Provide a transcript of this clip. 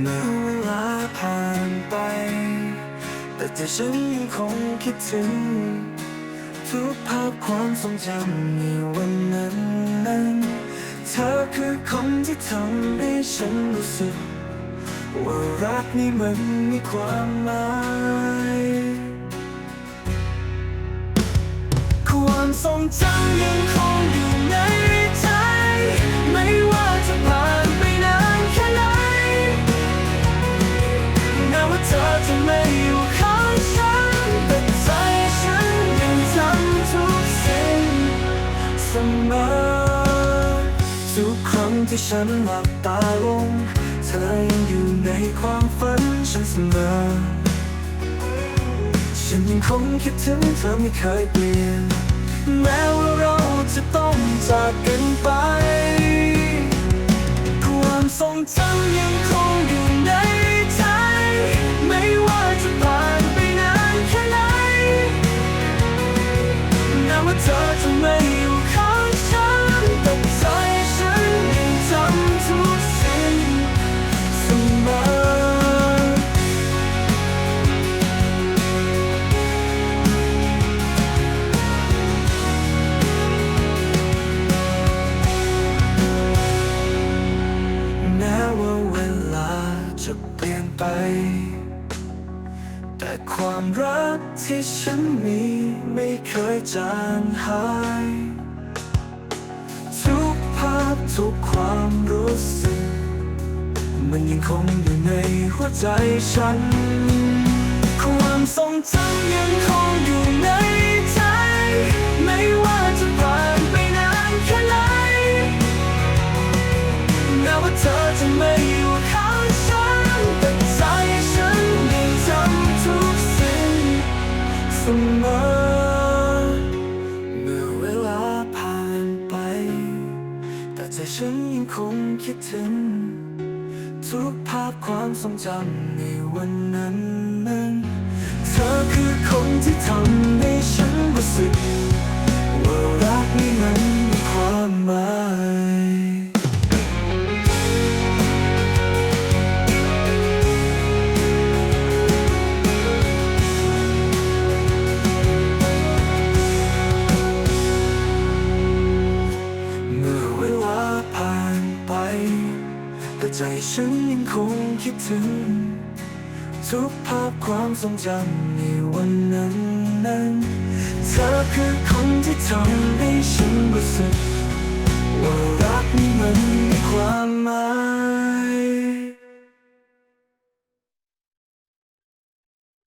เมื่อเวลาผ่านไป แต่ใจฉันยังคงคิดถึง ทุกภาพความทรงจำในวันนั้นนั้นเธอคือคนที่ทำให้ฉันรู้สึก ว่ารักนี้มันมีความหมายความทรงจำยัง ทุกครั้งที่ฉันหลับตาลง เธอยังอยู่ในความฝันฉันเสมอ ฉันยังคงคิดถึงเธอไม่เคยเปลี่ยน แม้ว่าเราจะต้องจากกันไป แต่ความรักที่ฉันมีไม่เคยจางหาย ทุกภาพทุกความรู้สึก มันยังคงอยู่ในหัวใจฉัน ความทรงจำยังคง ยังคงคิดถึง ทุกภาพความทรงจำในวันนั้นนั้นเธอคือคนที่ทำให้ฉันรู้สึก ใจฉันยังคงคิดถึง ทุกภาพความทรงจำในวันนั้นนั้นเธอคือคนที่ทำให้ฉันรู้สึกว่ารักนี้มันมีความหมาย